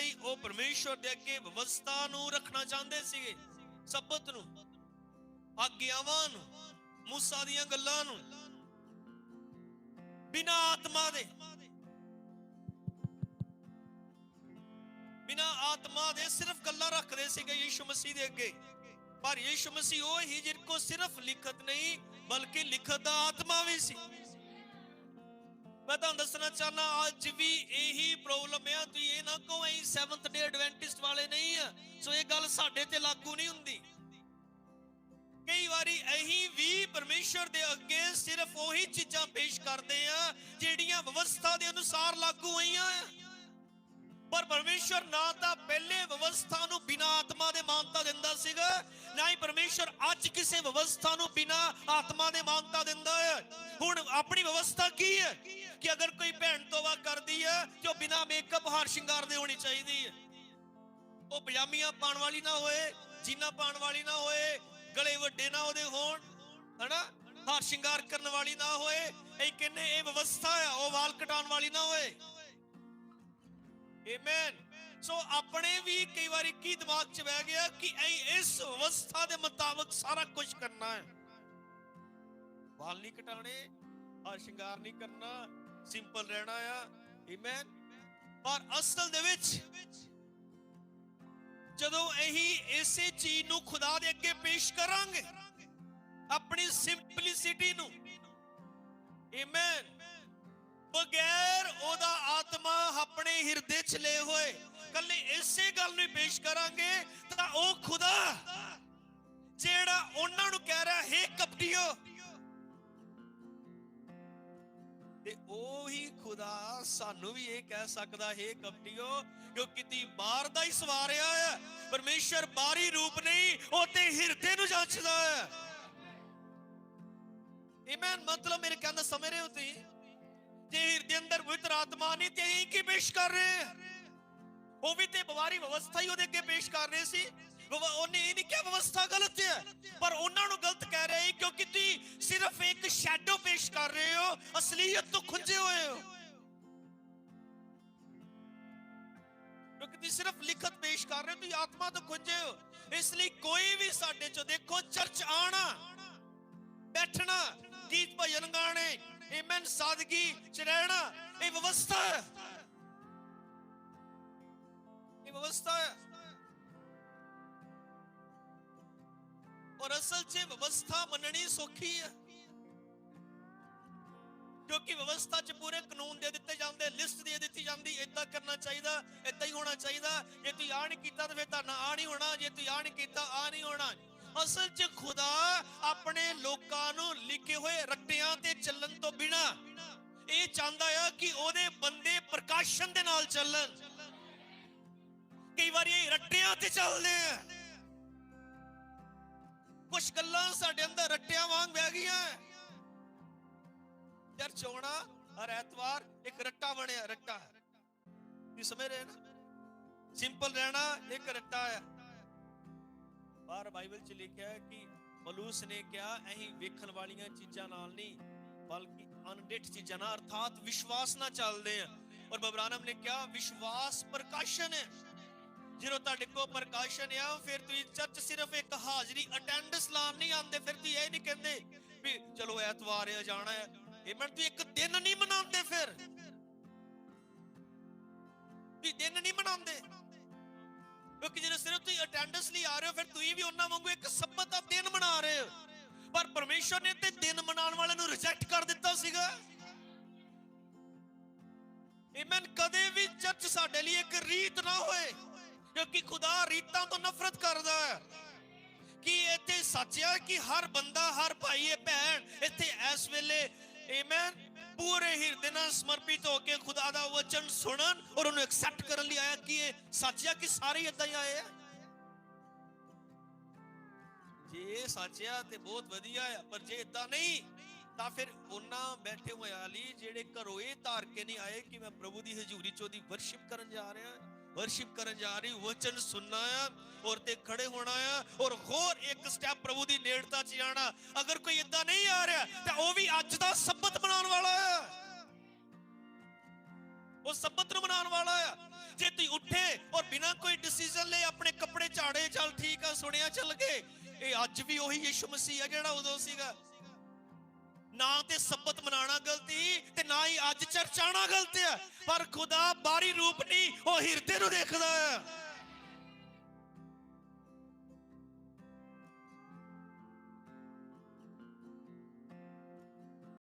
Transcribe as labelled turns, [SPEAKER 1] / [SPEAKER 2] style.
[SPEAKER 1] ਆਈ ਉਹ ਪਰਮੇਸ਼ਵਰ ਦੇ ਅੱਗੇ ਵਿਵਸਥਾ ਨੂੰ ਰੱਖਣਾ ਚਾਹੁੰਦੇ ਸੀਗੇ। ਸਬਤ ਨੂੰ, ਆਗਿਆਵਾਂ ਨੂੰ, ਮੂਸਾ ਦੀਆਂ ਗੱਲਾਂ ਨੂੰ, ਬਿਨਾ ਆਤਮਾ ਦੇ। ਬਿਨਾ ਆਤਮਾ ਦੇ ਸਿਰਫ ਗੱਲਾਂ ਰੱਖਦੇ ਸੀਗੇ ਯੀਸ਼ੂ ਮਸੀਹ ਦੇ ਅੱਗੇ। ਪਰ ਯੀਸ਼ੂ ਮਸੀਹ ਉਹ ਹੀ ਜਿਨ ਕੋ ਸਿਰਫ ਲਿਖਤ ਨਹੀਂ, ਬਲਕਿ ਲਿਖਤ ਦਾ ਆਤਮਾ ਵੀ ਸੀ। ਮੈਂ ਤੁਹਾਨੂੰ ਦੱਸਣਾ ਚਾਹਨਾ ਅੱਜ ਵੀ ਇਹੀ ਪ੍ਰੋਬਲਮ ਹੈ ਤੁਸੀਂ ਇਹ ਨਾ ਕਹੋ ਅਸੀਂ 7th ਡੇ ਐਡਵੈਂਟਿਸਟ ਵਾਲੇ ਨਹੀਂ ਆ, ਸੋ ਇਹ ਗੱਲ ਸਾਡੇ ਤੇ ਲਾਗੂ ਨਹੀਂ ਹੁੰਦੀ। ਕਈ ਵਾਰੀ ਅਸੀਂ ਵੀ ਪਰਮੇਸ਼ਰ ਦੇ ਅੱਗੇ ਸਿਰਫ ਉਹੀ ਚੀਜ਼ਾਂ ਪੇਸ਼ ਕਰਦੇ ਆ, ਜਿਹੜੀਆਂ ਵਿਵਸਥਾ ਦੇ ਅਨੁਸਾਰ ਲਾਗੂ ਹੋਈਆਂ ਆ। ਪਰ ਪਰਮੇਸ਼ਰ ਨਾ ਤਾਂ ਪਹਿਲੇ ਵਿਵਸਥਾ ਨੂੰ ਬਿਨਾ ਆਤਮਾ ਦੇ ਮਾਨਤਾ ਦਿੰਦਾ ਸੀਗਾ, ਨਾ ਹੀ ਪਰਮੇਸ਼ਰ ਅੱਜ ਕਿਸੇ ਵਿਵਸਥਾ ਨੂੰ ਬਿਨਾ ਆਤਮਾ ਦੇ ਮਾਨਤਾ ਦਿੰਦਾ ਹੈ ਹੁਣ ਆਪਣੀ ਵਿਵਸਥਾ ਕੀ ਹੈ? ਕਿ ਅਗਰ ਕੋਈ ਭੈਣ ਤੋਬਾ ਕਰਦੀ ਹੈ, ਤੇ ਉਹ ਬਿਨਾ ਮੇਕਅਪ ਹਾਰ ਸ਼ਿੰਗਾਰ ਦੇ ਹੋਣੀ ਚਾਹੀਦੀ ਹੈ। ਉਹ ਪਜਾਮੀਆਂ ਪਾਉਣ ਵਾਲੀ ਨਾ ਹੋਏ, ਜੀਨਾ ਪਾਉਣ ਵਾਲੀ ਨਾ ਹੋਏ, ਗਲੇ ਵੱਡੇ ਨਾ ਉਹਦੇ ਹੋਣ, ਹਨਾ? ਹਾਰ ਸ਼ਿੰਗਾਰ ਕਰਨ ਵਾਲੀ ਨਾ ਹੋਏ ਇਹ ਕਹਿੰਦੇ ਇਹ ਵਿਵਸਥਾ ਹੈ ਉਹ ਵਾਲ ਕਟਾਉਣ ਵਾਲੀ ਨਾ ਹੋਏ। ਆਮੇਨ ਸੋ ਆਪਣੇ ਵੀ ਕਈ ਵਾਰੀ ਕੀ ਦਿਮਾਗ 'ਚ ਬਹਿ ਗਿਆ ਕਿ ਅਸੀਂ ਇਸ ਵਿਵਸਥਾ ਦੇ ਮੁਤਾਬਕ ਸਾਰਾ ਕੁਝ ਕਰਨਾ ਹੈ। ਵਾਲ ਨਹੀਂ ਕਟਾਣੇ ਆ ਸ਼ਿੰਗਾਰ ਨਹੀਂ ਕਰਨਾ ਸਿੰਪਲ ਰਹਿਣਾ ਆ। ਆਮੇਨ ਪਰ ਅਸਲ ਦੇ ਵਿੱਚ ਜਦੋਂ ਅਸੀਂ ਇਸੇ ਚੀਜ਼ ਨੂੰ ਖੁਦਾ ਦੇ ਅੱਗੇ ਪੇਸ਼ ਕਰਾਂਗੇ, ਆਪਣੀ ਸਿੰਪਲਿਸਿਟੀ ਨੂੰ ਆਮੇਨ ਬਗੈਰ ਉਹਦਾ ਆਤਮਾ ਆਪਣੇ ਹਿਰਦੇ 'ਚ ਲੈ ਹੋਏ, ਕੱਲੇ ਇਸੇ ਗੱਲ ਨੂੰ ਪੇਸ਼ ਕਰਾਂਗੇ, ਤਾਂ ਉਹ ਖੁਦਾ ਜਿਹੜਾ ਉਹਨਾਂ ਨੂੰ ਕਹਿ ਰਿਹਾ, ਹੈ ਕਪਟੀਓ ਤੇ ਉਹੀ ਖੁਦਾ ਸਾਨੂੰ ਵੀ ਇਹ ਕਹਿ ਸਕਦਾ, ਹੈ ਕਪਟੀਓ ਕਿਉਂਕਿ ਤੀ ਬਾਹਰ ਦਾ ਹੀ ਸਵਾਰਿਆ ਹੈ, ਪਰਮੇਸ਼ਰ ਬਾਹਰੀ ਰੂਪ ਨਹੀਂ, ਉਹ ਤੇ ਹਿਰਦੇ ਨੂੰ ਜਾਂਚਦਾ ਹੈ। ਇਮਨ ਮਤਲਬ ਮੇਰੇ ਕਹਿੰਦਾ ਸਮਝ ਰਹੇ ਹੋ ਤੁਸੀਂ? ਜੇ ਹਿਰਦੇ ਅੰਦਰ ਪਵਿੱਤਰ ਆਤਮਾ ਨਹੀਂ, ਤੇ ਅਸੀਂ ਕੀ ਪੇਸ਼ ਕਰ ਰਹੇ ਉਹ ਵੀ ਤੇ ਬਵਾਰੀ ਵਿਵਸਥਾ ਹੀ ਉਹਦੇ ਅੱਗੇ ਪੇਸ਼ ਕਰ ਰਹੇ ਸੀ। ਉਹਨੇ ਇਹ ਨਹੀਂ ਕਿਹਾ ਵਿਵਸਥਾ ਗਲਤ ਹੈ, ਪਰ ਉਹਨਾਂ ਨੂੰ ਗਲਤ ਕਹਿ ਰਹੇ ਸੀ, ਕਿਉਂਕਿ ਤੁਸੀਂ ਸਿਰਫ ਇੱਕ ਸ਼ੈਡੋ ਪੇਸ਼ ਕਰ ਰਹੇ ਹੋ ਅਸਲੀਅਤ ਤੋਂ ਖੁੰਝੇ ਹੋਏ ਹੋ ਕਿਉਂਕਿ ਤੁਸੀਂ ਸਿਰਫ ਲਿਖਤ ਪੇਸ਼ ਕਰ ਰਹੇ ਹੋ ਤੁਸੀਂ ਆਤਮਾ ਤੋਂ ਖੁੰਝੇ ਹੋ ਇਸ ਲਈ ਕੋਈ ਵੀ ਸਾਡੇ ਚੋਂ ਦੇਖੋ ਚਰਚ ਆਣਾ ਬੈਠਣਾ ਗੀਤ ਭਜਨ ਗਾਣੇ ਆਮੇਨ ਸਾਦਗੀ ਚ ਰਹਿਣਾ ਇਹ ਵਿਵਸਥਾ ਹੈ ਇਹ ਵਿਵਸਥਾ ਹੈ ਔਰ ਅਸਲ 'ਚ ਵਿਵਸਥਾ ਮੰਨਣੀ ਸੌਖੀ ਹੈ ਕਿਉਂਕਿ ਵਿਵਸਥਾ 'ਚ ਪੂਰੇ ਕਾਨੂੰਨ ਦੇ ਦਿੱਤੇ ਜਾਂਦੇ, ਲਿਸਟ ਦੇ ਦਿੱਤੀ ਜਾਂਦੀ ਇਦਾਂ ਕਰਨਾ ਚਾਹੀਦਾ ਇਦਾਂ ਹੀ ਹੋਣਾ ਚਾਹੀਦਾ। ਜੇ ਤੁਸੀਂ ਆ ਨਹੀਂ ਕੀਤਾ ਤਾਂ ਫਿਰ ਤੁਹਾਨੂੰ ਆ ਨਹੀਂ ਹੋਣਾ, ਜੇ ਤੁਸੀਂ ਆ ਨਹੀਂ ਕੀਤਾ ਆ ਨਹੀਂ ਹੋਣਾ। ਅਸਲ 'ਚ ਖੁਦਾ ਆਪਣੇ ਲੋਕਾਂ ਨੂੰ ਲਿਖੇ ਹੋਏ ਰੱਟਿਆਂ ਤੇ ਚੱਲਣ ਤੋਂ ਬਿਨਾ ਇਹ ਚਾਹੁੰਦਾ ਆ ਕਿ ਉਹਦੇ ਬੰਦੇ ਪ੍ਰਕਾਸ਼ਨ ਦੇ ਨਾਲ ਚੱਲਣ। ਕਈ ਵਾਰੀ ਇਹ ਰੱਟਿਆਂ ਤੇ ਚੱਲਦੇ ਆ। ਕੁਝ ਗੱਲਾਂ ਸਾਡੇ ਅੰਦਰ ਰੱਟਿਆਂ ਵਾਂਗ ਬਹਿ ਗਈਆਂ। ਚਰਚ ਆਉਣਾ ਹਰ ਐਤਵਾਰ ਇੱਕ ਰੱਟਾ ਬਣਿਆ, ਰੱਟਾ ਤੁਸੀਂ ਸਮਝ ਰਹੇ ਨਾ? ਸਿੰਪਲ ਰਹਿਣਾ ਇੱਕ ਰੱਟਾ ਹੈ। ਬਾਹਰ ਬਾਈਬਲ 'ਚ ਲਿਖਿਆ ਹੈ ਕਿ ਪਲੂਸ ਨੇ ਕਿਹਾ ਅਸੀਂ ਵੇਖਣ ਵਾਲੀਆਂ ਚੀਜ਼ਾਂ ਨਾਲ ਨਹੀਂ, ਬਲਕਿ ਅਨਡਿਟ ਚੀਜ਼ਾਂ ਨਾਲ, ਅਰਥਾਤ ਵਿਸ਼ਵਾਸ ਨਾਲ ਚੱਲਦੇ ਆ। ਔਰ ਬਬਰਾਨਮ ਨੇ ਕਿਹਾ, ਵਿਸ਼ਵਾਸ ਪ੍ਰਕਾਸ਼ਨ ਹੈ। ਜਦੋਂ ਤੁਹਾਡੇ ਕੋਲ ਪ੍ਰਕਾਸ਼ਨ ਆ, ਫਿਰ ਤੁਸੀਂ ਚਰਚ ਸਿਰਫ ਇੱਕ ਹਾਜ਼ਰੀ ਅਟੈਂਡੈਂਸ ਲਾਣ ਨਹੀਂ ਆਉਂਦੇ, ਫਿਰ ਤੁਸੀਂ ਇਹ ਨਹੀਂ ਕਹਿੰਦੇ ਵੀ ਚਲੋ ਐਤਵਾਰ ਆ, ਜਾਣਾ ਹੈ। ਇਹ ਮੈਂ ਤੂੰ ਇੱਕ ਦਿਨ ਨਹੀਂ ਮਨਾਉਂਦੇ ਫਿਰ। ਵੀ ਦਿਨ ਨਹੀਂ ਮਨਾਉਂਦੇ। ਕਿਉਂਕਿ ਜਦੋਂ ਸਿਰਫ ਤੁਸੀਂ ਅਟੈਂਡੈਂਸ ਲਈ ਆ ਰਹੇ ਹੋ, ਫਿਰ ਤੁਸੀਂ ਵੀ ਉਹਨਾਂ ਵਾਂਗੂ ਇੱਕ ਸਬਤ ਦਾ ਦਿਨ ਮਨਾ ਰਹੇ ਹੋ। ਪਰ ਪਰਮੇਸ਼ਰ ਨੇ ਤੇ ਦਿਨ ਮਨਾਉਣ ਵਾਲਿਆਂ ਨੂੰ ਰਿਜੈਕਟ ਕਰ ਦਿੱਤਾ ਸੀਗਾ। ਇਮਨ ਕਦੇ ਵੀ ਚਰਚ ਸਾਡੇ ਲਈ ਇੱਕ ਰੀਤ ਨਾ ਹੋਏ, ਕਿਉਂਕਿ ਖੁਦਾ ਰੀਤਾਂ ਤੋਂ ਨਫ਼ਰਤ ਕਰਦਾ ਹੈ। ਕਿ ਇੱਥੇ ਸੱਚ ਹੈ ਕਿ ਹਰ ਬੰਦਾ, ਹਰ ਭਾਈ, ਇਹ ਭੈਣ ਇੱਥੇ ਇਸ ਵੇਲੇ ਆਮੇਨ ਪੂਰੇ ਹਿਰਦੇ ਨਾਲ ਸਮਰਪਿਤ ਹੋ ਕੇ ਖੁਦਾ ਦਾ ਵਚਨ ਸੁਣਨ ਔਰ ਉਹਨੂੰ ਐਕਸੈਪਟ ਕਰਨ ਲਈ ਆਇਆ ਕਿ ਇਹ? ਸੱਚ ਹੈ ਕਿ ਸਾਰੇ ਇਦਾਂ ਹੀ ਆਏ ਆ? ਜੇ ਇਹ ਸੱਚ ਆ ਤੇ ਬਹੁਤ ਵਧੀਆ ਆ, ਪਰ ਜੇ ਇਦਾਂ ਨਹੀਂ, ਤਾਂ ਫਿਰ ਉਹਨਾਂ ਬੈਠੇ ਹੋਏ ਆਲੀ ਜਿਹੜੇ ਘਰੋਂ ਇਹ ਧਾਰ ਕੇ ਨਹੀਂ ਆਏ ਕਿ ਮੈਂ ਪ੍ਰਭੂ ਦੀ ਹਜ਼ੂਰੀ ਚ ਉਹਦੀ ਵਰਸ਼ਿਪ ਕਰਨ ਜਾ ਰਿਹਾ ਵਰਸ਼ਿਪ ਕਰਨ ਜਾ ਰਹੀ, ਵਚਨ ਸੁਣਨਾ ਆ, ਔਰ ਤੇ ਖੜੇ ਹੋਣਾ ਆ, ਔਰ ਹੋਰ ਇੱਕ ਸਟੈਪ ਪ੍ਰਭੂ ਦੀ ਨੇੜਤਾ ਚ ਜਾਣਾ। ਅਗਰ ਕੋਈ ਇਦਾਂ ਨਹੀਂ ਆ ਰਿਹਾ, ਤਾਂ ਉਹ ਵੀ ਅੱਜ ਦਾ ਸਬਤ ਬਣਾਉਣ ਵਾਲਾ ਆ। ਉਹ ਸਬਤ ਨੂੰ ਬਣਾਉਣ ਵਾਲਾ ਆ। ਜੇ ਤੁਸੀਂ ਉੱਠੇ ਔਰ ਬਿਨਾਂ ਕੋਈ ਡਿਸੀਜਨ ਲਏ ਆਪਣੇ ਕੱਪੜੇ ਝਾੜੇ, ਚੱਲ ਠੀਕ ਆ, ਸੁਣਿਆ ਚੱਲ ਗਏ। ਇਹ ਅੱਜ ਵੀ ਉਹੀ ਯਿਸੂ ਮਸੀਹ ਆ ਜਿਹੜਾ ਉਦੋਂ ਸੀਗਾ। ਨਾ ਤੇ ਸਬਤ ਮਨਾਣਾ ਗਲਤੀ ਤੇ ਨਾ ਹੀ ਅੱਜ ਚਰਚਾਣਾ ਗਲਤ ਹੈ ਪਰ ਖੁਦਾ ਬਾਹਰੀ ਰੂਪ ਨਹੀਂ, ਉਹ ਹਿਰਦੇ ਨੂੰ ਦੇਖਦਾ ਹੈ